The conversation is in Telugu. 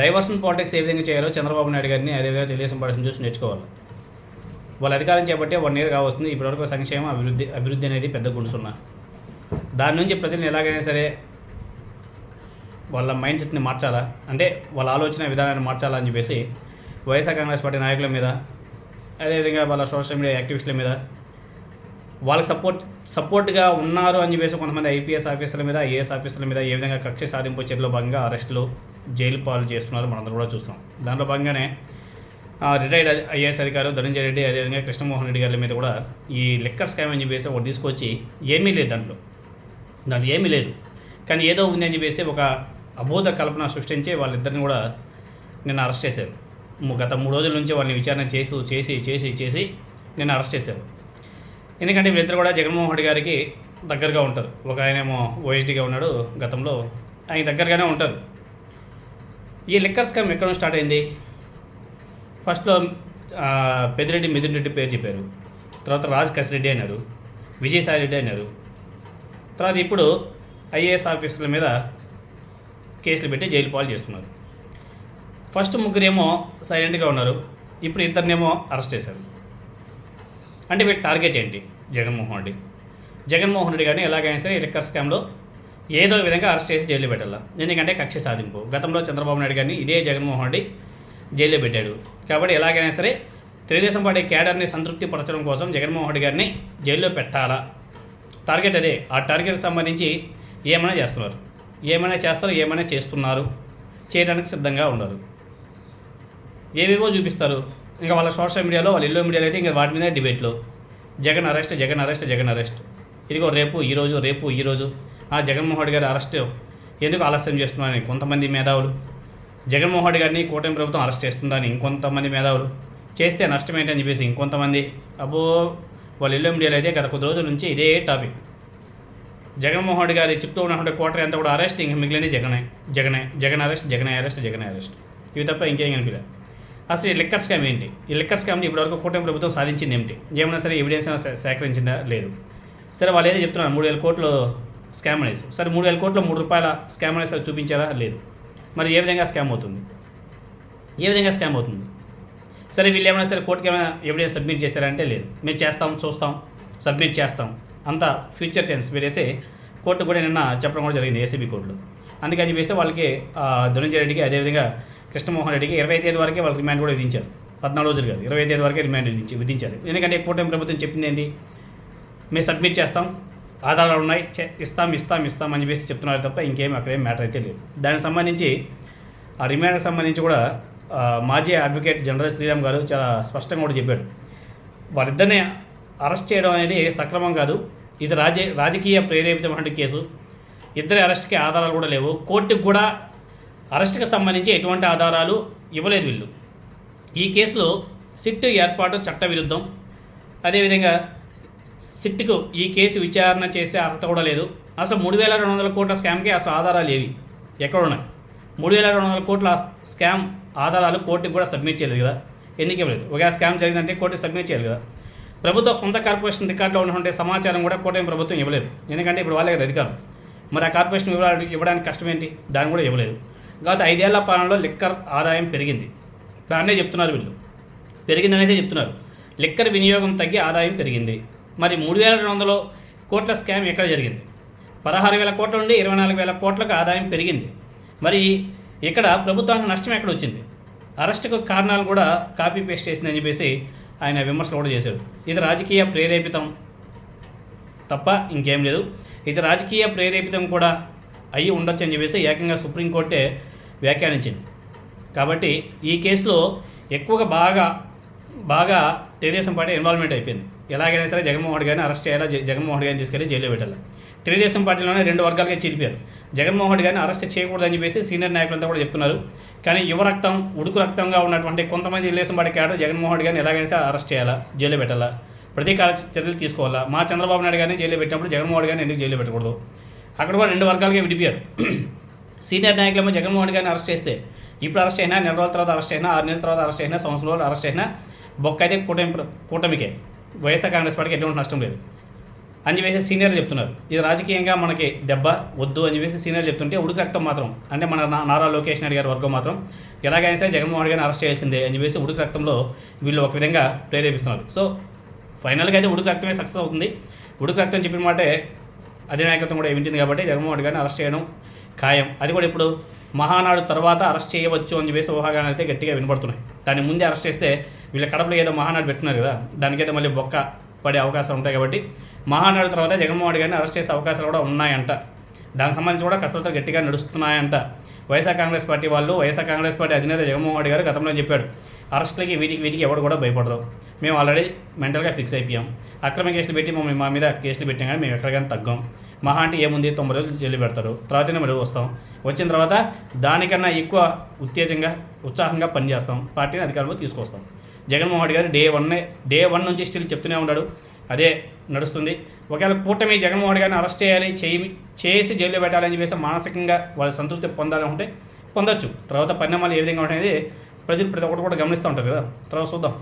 డైవర్షన్ పాలిటిక్స్ ఏ విధంగా చేయాలో చంద్రబాబు నాయుడు గారిని అదేవిధంగా తెలుగుదేశం పార్టీని చూసి నేర్చుకోవాలి. వాళ్ళ అధికారం చేపట్టే వన్ ఇయర్ కావస్తుంది. ఇప్పటివరకు సంక్షేమం అభివృద్ధి అభివృద్ధి అనేది పెద్ద గుడుసున్న. దాని నుంచి ప్రజలు ఎలాగైనా సరే వాళ్ళ మైండ్ సెట్ని మార్చాలా? అంటే వాళ్ళ ఆలోచన విధానాన్ని మార్చాలా అని చెప్పేసి వైఎస్ఆర్ కాంగ్రెస్ పార్టీ నాయకుల మీద అదేవిధంగా వాళ్ళ సోషల్ మీడియా యాక్టివిస్టుల మీద వాళ్ళకి సపోర్ట్ సపోర్ట్గా ఉన్నారు అని చెప్పేసి కొంతమంది ఐపీఎస్ ఆఫీసర్ల మీద ఐఏఎస్ ఆఫీసర్ల మీద ఏ విధంగా కక్ష సాధింపు చర్యలో భాగంగా అరెస్టులు జైలు పాలు చేస్తున్నారు మనందరం కూడా చూస్తున్నాం దాంట్లో భాగంగానే రిటైర్డ్ ఐఏఎస్ అధికారు ధనంజయ రెడ్డి అదేవిధంగా కృష్ణమోహన్ రెడ్డి గారి మీద కూడా ఈ లెక్కర్ స్కామ్ అని చెప్పేసి ఒకటి తీసుకొచ్చి ఏమీ లేదు దాంట్లో. దాంట్లో ఏమీ లేదు. కానీ ఏదో ఉంది అని చెప్పేసి ఒక అబోధ కల్పన సృష్టించి వాళ్ళిద్దరిని కూడా నిన్న అరెస్ట్ చేశారు. గత మూడు రోజుల నుంచి వాళ్ళని విచారణ చేస్తూ చేసి చేసి చేసి నిన్న అరెస్ట్ చేశారు. ఎందుకంటే వీళ్ళిద్దరు కూడా జగన్మోహన్ రెడ్డి గారికి దగ్గరగా ఉంటారు. ఒక ఆయనేమో ఓఎస్డీగా ఉన్నాడు గతంలో. ఆయన దగ్గరగానే ఉంటారు. ఈ లిక్కర్ స్కామ్ ఎక్కడ స్టార్ట్ అయింది? ఫస్ట్లో పెద్దిరెడ్డి మిథున్ రెడ్డి పేరు చెప్పారు. తర్వాత రాజ్ కసిరెడ్డి అన్నారు. విజయసాయి రెడ్డి అన్నారు. తర్వాత ఇప్పుడు ఐఏఎస్ ఆఫీసర్ల మీద కేసులు పెట్టి జైలు పాలు చేస్తున్నారు. ఫస్ట్ ముగ్గురేమో సైలెంట్గా ఉన్నారు. ఇప్పుడు ఇద్దరినేమో అరెస్ట్ చేశారు. అంటే వీటి టార్గెట్ ఏంటి? జగన్మోహన్ రెడ్డి. జగన్మోహన్ రెడ్డి గారిని ఎలాగైనా సరే ఈ లిక్కర్ స్కామ్లో ఏదో విధంగా అరెస్ట్ చేసి జైల్లో పెట్టాలా? ఎందుకంటే కక్ష సాధింపు. గతంలో చంద్రబాబు నాయుడు గారిని ఇదే జగన్మోహన్ రెడ్డి జైల్లో పెట్టాడు. కాబట్టి ఎలాగైనా సరే తెలుగుదేశం పార్టీ క్యాడర్ని సంతృప్తి పరచడం కోసం జగన్మోహన్ రెడ్డి గారిని జైల్లో పెట్టాలా? టార్గెట్ అదే. ఆ టార్గెట్కి సంబంధించి ఏమైనా చేస్తున్నారు? ఏమైనా చేస్తారు ఏమైనా చేస్తున్నారు? చేయడానికి సిద్ధంగా ఉన్నారు. ఏవేవో చూపిస్తారు. ఇంకా వాళ్ళ సోషల్ మీడియాలో వాళ్ళ ఇల్లు మీడియాలో అయితే ఇంకా వాటి మీద డిబేట్లు. Jagan arrest Jagan arrest Jagan arrest. ఇదిగో రేపు ఈరోజు రేపు ఈరోజు ఆ జగన్మోహన్ గారి అరెస్ట్ ఎందుకు ఆలస్యం చేస్తున్నారని కొంతమంది మేధావులు? జగన్మోహన్ గారిని కూటమి ప్రభుత్వం అరెస్ట్ చేస్తుందని ఇంకొంతమంది మేధావులు? చేస్తే నష్టం ఏంటని చెప్పేసి ఇంకొంతమంది? అబ్బో! వాళ్ళు ఇల్లు మీడియాలో అయితే గత కొద్ది రోజుల నుంచి ఇదే టాపిక్. జగన్మోహన్ గారి చుట్టూ ఉన్నటువంటి కోటరీ అంతా కూడా అరెస్ట్ ఇంక మిగిలింది జగనే. జగనే. జగన్ అరెస్ట్ జగనే అరెస్ట్ జగనే అరెస్ట్. ఇవి తప్ప ఇంకేం కనిపించలేదు అసలు ఈ లిక్కర్ స్కామ్ ఏంటి? ఈ లిక్కర్ స్కామ్ని ఇప్పటివరకు కూటమి ప్రభుత్వం సాధించింది ఏమిటి? ఏమైనా సరే ఎవిడెన్స్ అయినా సేకరించిందా? లేదు. సరే వాళ్ళు ఏదో చెప్తున్నారు మూడు వేల కోట్లు స్కామ్ అనేసి. సరే మూడు వేల కోట్లు మూడు రూపాయల స్కామ్ అనేసి చూపించారా? లేదు. మరి ఏ విధంగా స్కామ్ అవుతుంది? ఏ విధంగా స్కామ్ అవుతుంది? సరే వీళ్ళు ఏమైనా సరే కోర్టుకి ఏమైనా ఎవిడెన్స్ సబ్మిట్ చేశారంటే లేదు. మేము చేస్తాం చూస్తాం సబ్మిట్ చేస్తాం. అంతా ఫ్యూచర్ టెన్స్ వేరేసి కోర్టు కూడా నిన్న చెప్పడం కూడా జరిగింది ఏసీబీ కోర్టులో. అందుకని చెప్పేసి వాళ్ళకి ఆ, ధనంజయ రెడ్డికి అదేవిధంగా కృష్ణమోహన్ రెడ్డికి ఇరవై తేదీ వరకే వాళ్ళకి రిమాండ్ కూడా విధించారు. పద్నాలుగు రోజులు కాదు ఇరవై తేదీ వరకే రిమాండ్ విధించి విధించారు. ఎందుకంటే కూటమి ప్రభుత్వం చెప్పింది ఏంటి? మేము సబ్మిట్ చేస్తాం ఆధారాలు ఉన్నాయి. చే- ఇస్తాం ఇస్తాం ఇస్తాం అని చెప్పేసి చెప్తున్నారు తప్ప ఇంకేం అక్కడేం మ్యాటర్ అయితే లేదు. దానికి సంబంధించి ఆ రిమాండ్కి సంబంధించి కూడా మాజీ అడ్వకేట్ జనరల్ శ్రీరామ్ గారు చాలా స్పష్టంగా కూడా చెప్పాడు. వారిద్దరిని అరెస్ట్ చేయడం అనేది సక్రమం కాదు. ఇది రాజే రాజకీయ ప్రేరేపితమైన కేసు. ఇద్దరి అరెస్ట్కి ఆధారాలు కూడా లేవు. కోర్టుకు కూడా అరెస్ట్కి సంబంధించి ఎటువంటి ఆధారాలు ఇవ్వలేదు వీళ్ళు. ఈ కేసులో సిట్ ఏర్పాటు చట్ట విరుద్ధం. అదేవిధంగా సిట్కు ఈ కేసు విచారణ చేసే అర్హత కూడా లేదు. అసలు మూడు వేల రెండు వందల కోట్ల స్కామ్కి అసలు ఆధారాలు ఏవి? ఎక్కడ ఉన్నాయి మూడు వేల రెండు వందల కోట్ల స్కామ్ ఆధారాలు కోర్టుకు కూడా సబ్మిట్ చేయలేదు కదా? ఎందుకు ఇవ్వలేదు? ఒక స్కామ్ జరిగిందంటే కోర్టుకు సబ్మిట్ చేయాలి కదా? ప్రభుత్వ సొంత కార్పొరేషన్ రికార్డులో ఉన్నటువంటి సమాచారం కూడా కూటమి ప్రభుత్వం ఇవ్వలేదు. ఎందుకంటే ఇప్పుడు వాళ్ళే కదా అధికారం. మరి ఆ కార్పొరేషన్ ఇవ్వడానికి ఇవ్వడానికి కష్టం ఏంటి దాన్ని కూడా ఇవ్వలేదు. గత ఐదేళ్ళ పాలనలో లిక్కర్ ఆదాయం పెరిగింది. దాన్నే చెప్తున్నారు వీళ్ళు. పెరిగిందనేసే చెప్తున్నారు. లిక్కర్ వినియోగం తగ్గి ఆదాయం పెరిగింది. మరి మూడు వేల రెండు వందల కోట్ల స్కామ్ ఎక్కడ జరిగింది? పదహారు వేల కోట్ల నుండి ఇరవై నాలుగు వేల కోట్లకు ఆదాయం పెరిగింది. మరి ఇక్కడ ప్రభుత్వానికి నష్టం ఎక్కడ వచ్చింది? అరెస్టుకు కారణాలు కూడా కాపీ పేస్ట్ చేసిందని చెప్పేసి ఆయన విమర్శలు కూడా చేశారు ఇది రాజకీయ ప్రేరేపితం తప్ప ఇంకేం లేదు. ఇది రాజకీయ ప్రేరేపితం కూడా అయ్యి ఉండొచ్చు అని చెప్పేసి ఏకంగా సుప్రీంకోర్టే వ్యాఖ్యానించింది. కాబట్టి ఈ కేసులో ఎక్కువగా బాగా బాగా తెలుగుదేశం పార్టీ ఇన్వాల్వ్మెంట్ అయిపోయింది. ఎలాగైనా సరే జగన్మోహన్ గారిని అరెస్ట్ చేయాలా? జగన్మోహన్ గారిని తీసుకెళ్ళి జైల్లో పెట్టాలి? తెలుగుదేశం పార్టీలోనే రెండు వర్గాలుగా చీలిపారు జగన్మోహన్ గారిని అరెస్ట్ చేయకూడదని చెప్పేసి సీనియర్ నాయకులంతా కూడా చెప్తున్నారు. కానీ యువ రక్తం ఉడుకు రక్తంగా ఉన్నటువంటి కొంతమంది తెలుగుదేశం పార్టీ క్యాడర్ జగన్మోహన్ గారిని ఎలాగైనా సరే అరెస్ట్ చేయాలా? జైల్లో పెట్టాలా? ప్రతీకార చర్యలు తీసుకోవాలా? మా చంద్రబాబు నాయుడు గారిని జైల్లో పెట్టినప్పుడు జగన్మోహన్ గారిని ఎందుకు జైల్లో పెట్టకూడదు? అక్కడ కూడా రెండు వర్గాలుగా విడిపోయారు. సీనియర్ నాయకులేమో జగన్మోహన్ గారిని అరెస్ట్ చేస్తే ఇప్పుడు అరెస్ట్ అయినా నెల రోజుల తర్వాత అరెస్ట్ అయినా ఆరు నెలల తర్వాత అరెస్ట్ అయినా సంవత్సరం రోజులు అరెస్ట్ అయినా బొక్క అయితే కూటమి కూటమికే. వైఎస్ఆర్ కాంగ్రెస్ పార్టీకి ఎటువంటి నష్టం లేదు. అని చెప్పేసి సీనియర్లు చెప్తున్నారు. ఇది రాజకీయంగా మనకి దెబ్బ వద్దు అని చెప్పేసి సీనియర్లు చెప్తుంటే ఉడుకు రక్తం మాత్రం అంటే మన నా- నారా లోకేష్ నాయుడు గారి వర్గం మాత్రం ఎలాగైనా సరే జగన్మోహన్ గారిని అరెస్ట్ చేయాల్సిందే అని చెప్పేసి ఉడుకు రక్తంలో వీళ్ళు ఒక విధంగా ప్రేరేపిస్తున్నారు. సో ఫైనల్గా అయితే ఉడుకు రక్తమే సక్సెస్ అవుతుంది. ఉడుకు రక్తం చెప్పిన మాటే అధినాయకత్వం కూడా వింటుంది కాబట్టి జగన్మోహన్ గారిని అరెస్ట్ చేయడం ఖాయం. అది కూడా ఇప్పుడు మహానాడు తర్వాత అరెస్ట్ చేయవచ్చు అని చెప్పేసి ఊహాగానాలు అయితే గట్టిగా వినపడుతున్నాయి. దాన్ని ముందే అరెస్ట్ చేస్తే వీళ్ళ కడపలో ఏదో మహానాడు పెట్టున్నారు కదా దానికైతే మళ్ళీ బొక్క పడే అవకాశాలు ఉంటాయి కాబట్టి మహానాడు తర్వాత జగన్మోహన్ రెడ్డి గారిని అరెస్ట్ చేసే అవకాశాలు కూడా ఉన్నాయంట. దానికి సంబంధించి కూడా కసరత్తులు గట్టిగా నడుస్తున్నాయంట. వైఎస్ఆర్ కాంగ్రెస్ పార్టీ వాళ్ళు వైఎస్ఆర్ కాంగ్రెస్ పార్టీ అధినేత జగన్మోహన్ రెడ్డి గారు గతంలో చెప్పాడు అరెస్ట్లకి వీటికి వీటికి ఎవరు కూడా భయపడరు. మేము ఆల్రెడీ మెంటల్గా ఫిక్స్ అయిపోయాం. అక్రమ కేసులు పెట్టి మమ్మల్ని మా మీద కేసులు పెట్టాం కానీ మేము ఎక్కడికైనా తగ్గాం. మహా అంటే ఏముంది? తొంభై రోజులు జైలు పెడతారు. తర్వాతనే మరి వస్తాం? వచ్చిన తర్వాత దానికన్నా ఎక్కువ ఉత్తేజంగా ఉత్సాహంగా పనిచేస్తాం. పార్టీని అధికారంలో తీసుకొస్తాం. జగన్మోహన్ రెడ్డి గారు డే వన్నే డే వన్ నుంచి స్టిల్ చెప్తూనే ఉన్నాడు. అదే నడుస్తుంది. ఒకవేళ కూటమి జగన్మోహన్ రెడ్డి గారిని అరెస్ట్ చేయాలి చేయి చేసి జైల్లో పెట్టాలని చెప్పేసి మానసికంగా వాళ్ళ సంతృప్తి పొందాలంటే పొందొచ్చు. తర్వాత పరిణామాలు ఏ విధంగా ఉంటాయనేది ప్రజలు ప్రతి ఒక్కటి కూడా గమనిస్తూ ఉంటారు కదా. తర్వాత చూద్దాం.